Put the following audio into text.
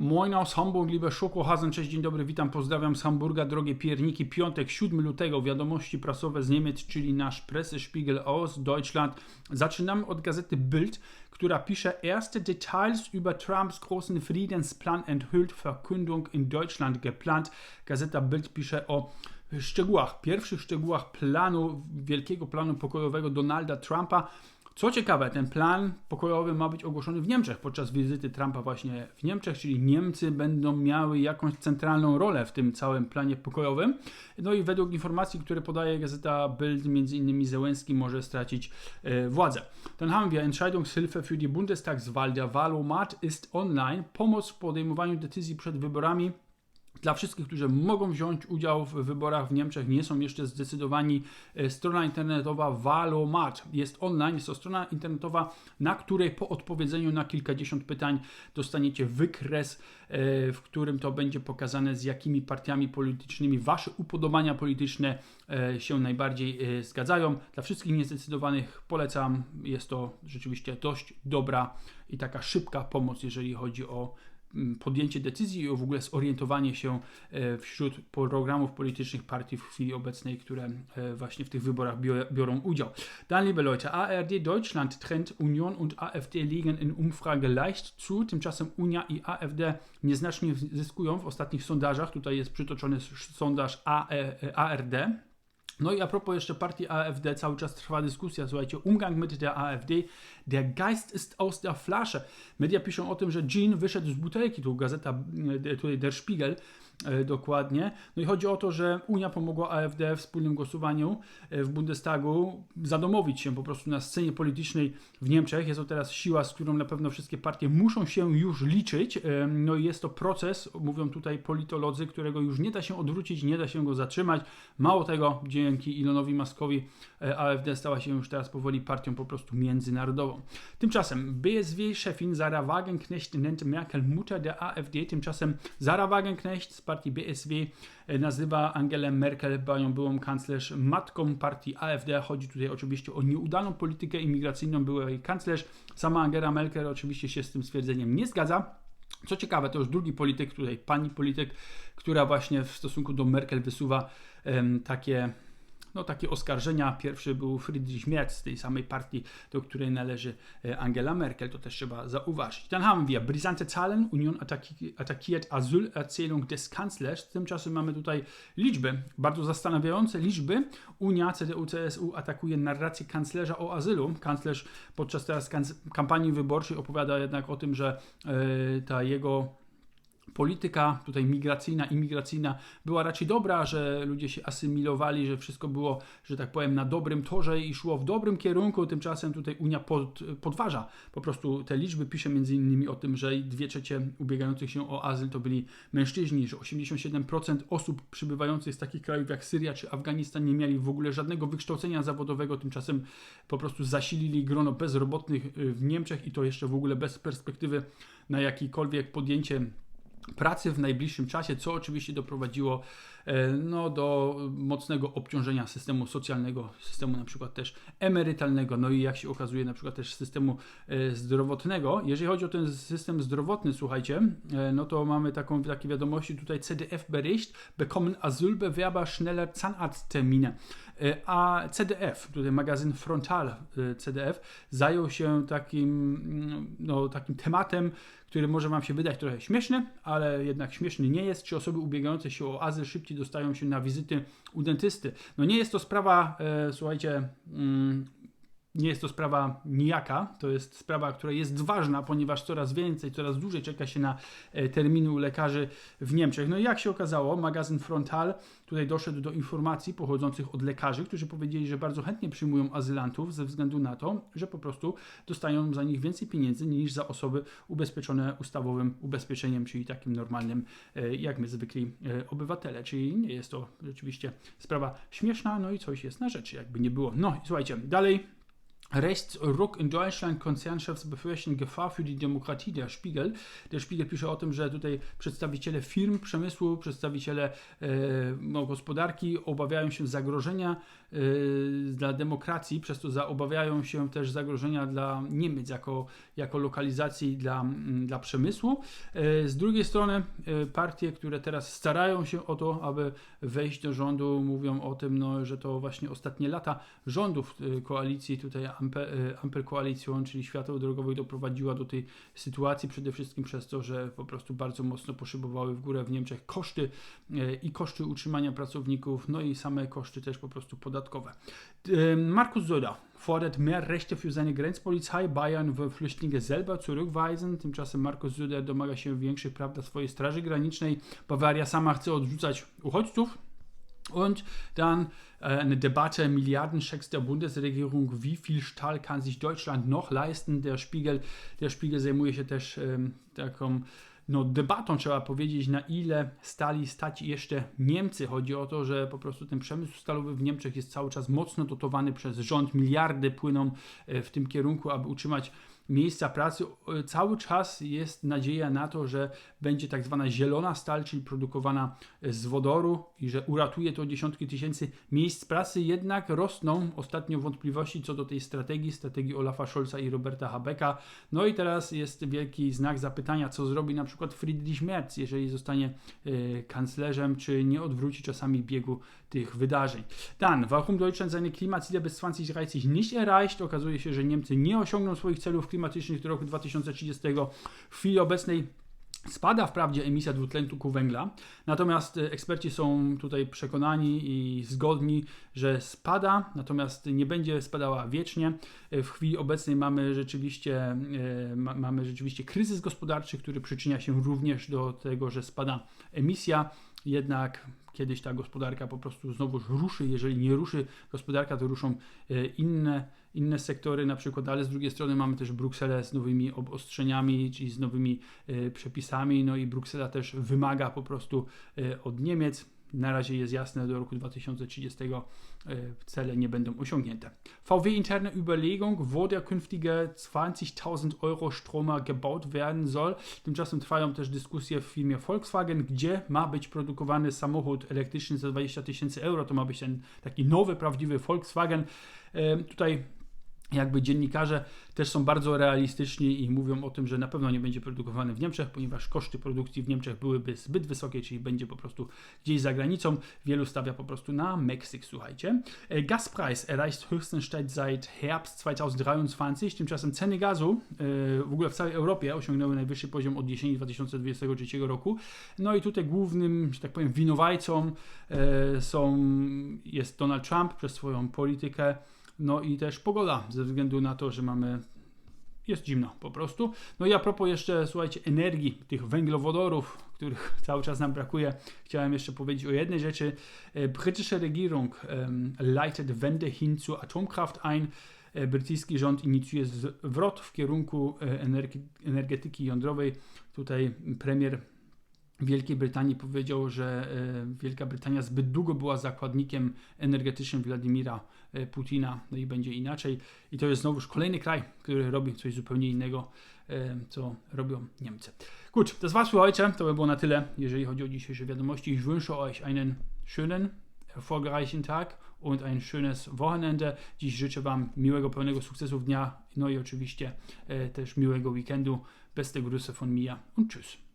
Moin aus Hamburg, liebe Schokohasen, cześć, dzień dobry, witam, pozdrawiam z Hamburga, drogie pierniki. Piątek, 7 lutego, wiadomości prasowe z Niemiec, czyli nasz Pressespiegel aus Deutschland. Zaczynamy od gazety Bild, która pisze Erste Details über Trumps großen Friedensplan enthüllt, Verkündung in Deutschland geplant. Gazeta Bild pisze o szczegółach, pierwszych szczegółach planu, wielkiego planu pokojowego Donalda Trumpa. Co ciekawe, ten plan pokojowy ma być ogłoszony w Niemczech podczas wizyty Trumpa właśnie w Niemczech, czyli Niemcy będą miały jakąś centralną rolę w tym całym planie pokojowym. No i według informacji, które podaje gazeta Bild, między innymi Zełenski może stracić e, władzę. Dann haben wir Entscheidungshilfe für die Bundestagswahl. Der Wahlomat ist online. Pomoc w podejmowaniu decyzji przed wyborami dla wszystkich, którzy mogą wziąć udział w wyborach w Niemczech, nie są jeszcze zdecydowani, e, strona internetowa Valomat jest online. Jest to strona internetowa, na której po odpowiedzeniu na kilkadziesiąt pytań dostaniecie wykres, e, w którym to będzie pokazane, z jakimi partiami politycznymi wasze upodobania polityczne e, się najbardziej zgadzają. Dla wszystkich niezdecydowanych polecam. Jest to rzeczywiście dość dobra i taka szybka pomoc, jeżeli chodzi o podjęcie decyzji i w ogóle zorientowanie się e, wśród programów politycznych partii w chwili obecnej, które e, właśnie w tych wyborach biorą udział. Dann, liebe Leute, ARD Deutschland trennt Union und AfD liegen in Umfrage leicht zu. Tymczasem Unia i AfD nieznacznie zyskują w ostatnich sondażach. Tutaj jest przytoczony sondaż ARD. No i a propos jeszcze partii AfD, cały czas trwa dyskusja, słuchajcie, Umgang mit der AfD, der Geist ist aus der Flasche. Media piszą o tym, że Jean wyszedł z butelki, tu gazeta, e, tutaj Der Spiegel, E, dokładnie. No i chodzi o to, że Unia pomogła AfD w wspólnym głosowaniu e, w Bundestagu zadomowić się po prostu na scenie politycznej w Niemczech. Jest to teraz siła, z którą na pewno wszystkie partie muszą się już liczyć. E, no i jest to proces, mówią tutaj politolodzy, którego już nie da się odwrócić, nie da się go zatrzymać. Mało tego, dzięki Ilonowi Maskowi AfD stała się już teraz powoli partią po prostu międzynarodową. Tymczasem BSW-szefin Sarah Wagenknecht nennt Merkel Mutter der AfD. Tymczasem Sarah Wagenknecht partii BSW e, nazywa Angelę Merkel, panią byłą kanclerz, matką partii AfD. Chodzi tutaj oczywiście o nieudaną politykę imigracyjną byłej kanclerz. Sama Angela Merkel oczywiście się z tym stwierdzeniem nie zgadza. Co ciekawe, to już drugi polityk, tutaj pani polityk, która właśnie w stosunku do Merkel wysuwa um, takie no, takie oskarżenia. Pierwszy był Friedrich Merz z tej samej partii, do której należy e, Angela Merkel, to też trzeba zauważyć. Dann haben wir brisante Zahlen, Union attackiert Asylerzählung des Kanzlers. Tymczasem mamy tutaj liczby, bardzo zastanawiające liczby. Unia, CDU, CSU atakuje narrację kanclerza o azylu. Kanclerz podczas teraz kampanii wyborczej opowiada jednak o tym, że yy, ta jego polityka tutaj migracyjna, imigracyjna była raczej dobra, że ludzie się asymilowali, że wszystko było, że tak powiem, na dobrym torze i szło w dobrym kierunku. Tymczasem tutaj Unia pod, podważa po prostu te liczby. Pisze między innymi o tym, że dwie trzecie ubiegających się o azyl to byli mężczyźni, że 87% osób przybywających z takich krajów jak Syria czy Afganistan nie mieli w ogóle żadnego wykształcenia zawodowego. Tymczasem po prostu zasilili grono bezrobotnych w Niemczech i to jeszcze w ogóle bez perspektywy na jakikolwiek podjęcie pracy w najbliższym czasie, co oczywiście doprowadziło e, no, do mocnego obciążenia systemu socjalnego, systemu na przykład też emerytalnego, no i jak się okazuje na przykład też systemu e, zdrowotnego. Jeżeli chodzi o ten system zdrowotny, słuchajcie, e, no to mamy taką, takie wiadomości tutaj CDF-Bericht, bekommen Asylbewerber schneller Zahnarzttermine. A CDF, tutaj magazyn Frontal CDF, zajął się takim, mm, no, takim tematem, który może Wam się wydać trochę śmieszny, ale jednak śmieszny nie jest, czy osoby ubiegające się o azyl szybciej dostają się na wizyty u dentysty. No nie jest to sprawa, e, słuchajcie, mm, nie jest to sprawa nijaka, to jest sprawa, która jest ważna, ponieważ coraz więcej, coraz dłużej czeka się na e, terminu lekarzy w Niemczech. No i jak się okazało, magazyn Frontal tutaj doszedł do informacji pochodzących od lekarzy, którzy powiedzieli, że bardzo chętnie przyjmują azylantów ze względu na to, że po prostu dostają za nich więcej pieniędzy niż za osoby ubezpieczone ustawowym ubezpieczeniem, czyli takim normalnym, e, jak my zwykli e, obywatele. Czyli nie jest to rzeczywiście sprawa śmieszna, no i coś jest na rzeczy, jakby nie było. No i słuchajcie, dalej Rechtsruck in Deutschland, Konzernchefs befürchten Gefahr für die Demokratie, der Spiegel. Der Spiegel pisze o tym, że tutaj przedstawiciele firm, przemysłu, przedstawiciele e, no, gospodarki obawiają się zagrożenia e, dla demokracji, przez to za, obawiają się też zagrożenia dla Niemiec jako, jako lokalizacji dla, dla przemysłu. E, z drugiej strony e, partie, które teraz starają się o to, aby wejść do rządu, mówią o tym, no, że to właśnie ostatnie lata rządów e, koalicji tutaj Ampel Koalicją, czyli Światło Drogowych doprowadziła do tej sytuacji przede wszystkim przez to, że po prostu bardzo mocno poszybowały w górę w Niemczech koszty i koszty utrzymania pracowników, no i same koszty też po prostu podatkowe. Markus Söder fordert mehr Rechte für seine Grenzpolizei. Bayern will Flüchtlinge selber zurückweisen. Tymczasem Markus Söder domaga się większych praw dla swojej Straży Granicznej. Bawaria sama chce odrzucać uchodźców. Und dann äh, eine Debatte, Milliardenschecks der Bundesregierung, wie viel Stahl kann sich Deutschland noch leisten? Der Spiegel, der Spiegel zajmuje też ähm, taką no, debatą, trzeba powiedzieć, na ile stali stać jeszcze Niemcy. Chodzi o to, że po prostu ten przemysł stalowy w Niemczech jest cały czas mocno dotowany przez rząd. Miliardy płyną w tym kierunku, aby utrzymać miejsca pracy. Cały czas jest nadzieja na to, że będzie tak zwana zielona stal, czyli produkowana z wodoru i że uratuje to dziesiątki tysięcy miejsc pracy, jednak rosną ostatnio wątpliwości co do tej strategii, strategii Olafa Scholza i Roberta Habecka. No i teraz jest wielki znak zapytania, co zrobi na przykład Friedrich Merz, jeżeli zostanie e, kanclerzem, czy nie odwróci czasami biegu tych wydarzeń. Dan, warum Deutschland seine Klimaziele bis 2030 nicht erreicht? Okazuje się, że Niemcy nie osiągną swoich celów klimatycznych do roku 2030. W chwili obecnej Spada wprawdzie emisja dwutlenku węgla, natomiast eksperci są tutaj przekonani i zgodni, że spada, natomiast nie będzie spadała wiecznie. W chwili obecnej mamy rzeczywiście, e, mamy rzeczywiście kryzys gospodarczy, który przyczynia się również do tego, że spada emisja jednak kiedyś ta gospodarka po prostu znowu ruszy. Jeżeli nie ruszy gospodarka, to ruszą e, inne, inne sektory na przykład, ale z drugiej strony mamy też Brukselę z nowymi obostrzeniami, czyli z nowymi e, przepisami, no i Bruksela też wymaga po prostu e, od Niemiec na razie jest jasne, do roku 2030 e, Cele nie będą osiągnięte. VW interne Überlegung, wo der künftige 20.000 Euro Stromer gebaut werden soll. Tymczasem trwają też dyskusje w firmie Volkswagen, gdzie ma być produkowany samochód elektryczny za 20 tysięcy euro. To ma być ten taki nowy, prawdziwy Volkswagen. Tutaj jakby dziennikarze też są bardzo realistyczni i mówią o tym, że na pewno nie będzie produkowany w Niemczech, ponieważ koszty produkcji w Niemczech byłyby zbyt wysokie, czyli będzie po prostu gdzieś za granicą. Wielu stawia po prostu na Meksyk, słuchajcie. E, Gaspreis erreicht höchsten Stand seit Herbst 2023. Tymczasem ceny gazu e, w ogóle w całej Europie osiągnęły najwyższy poziom od jesieni 2023 roku. No i tutaj głównym, że tak powiem, winowajcą e, są, jest Donald Trump przez swoją politykę no i też pogoda, ze względu na to, że mamy jest zimno po prostu. No i a propos jeszcze, słuchajcie, energii, tych węglowodorów, których cały czas nam brakuje, chciałem jeszcze powiedzieć o jednej rzeczy. E, britische Regierung leitet Wende hin zur Atomkraft ein. E, brytyjski rząd inicjuje zwrot w kierunku e, energetyki jądrowej. Tutaj premier Wielkiej Brytanii powiedział, że Wielka Brytania zbyt długo była zakładnikiem energetycznym Władimira E, Putina, no i będzie inaczej. I to jest znowuż kolejny kraj, który robi coś zupełnie innego, e, co robią Niemcy. Gut, das war's für heute. To by było na tyle, jeżeli chodzi o dzisiejsze wiadomości. Ich wünsche euch einen schönen, erfolgreichen Tag und ein schönes Wochenende. Dziś życzę Wam miłego, pełnego sukcesów dnia, no i oczywiście e, też miłego weekendu. Beste Grüße von mir und tschüss.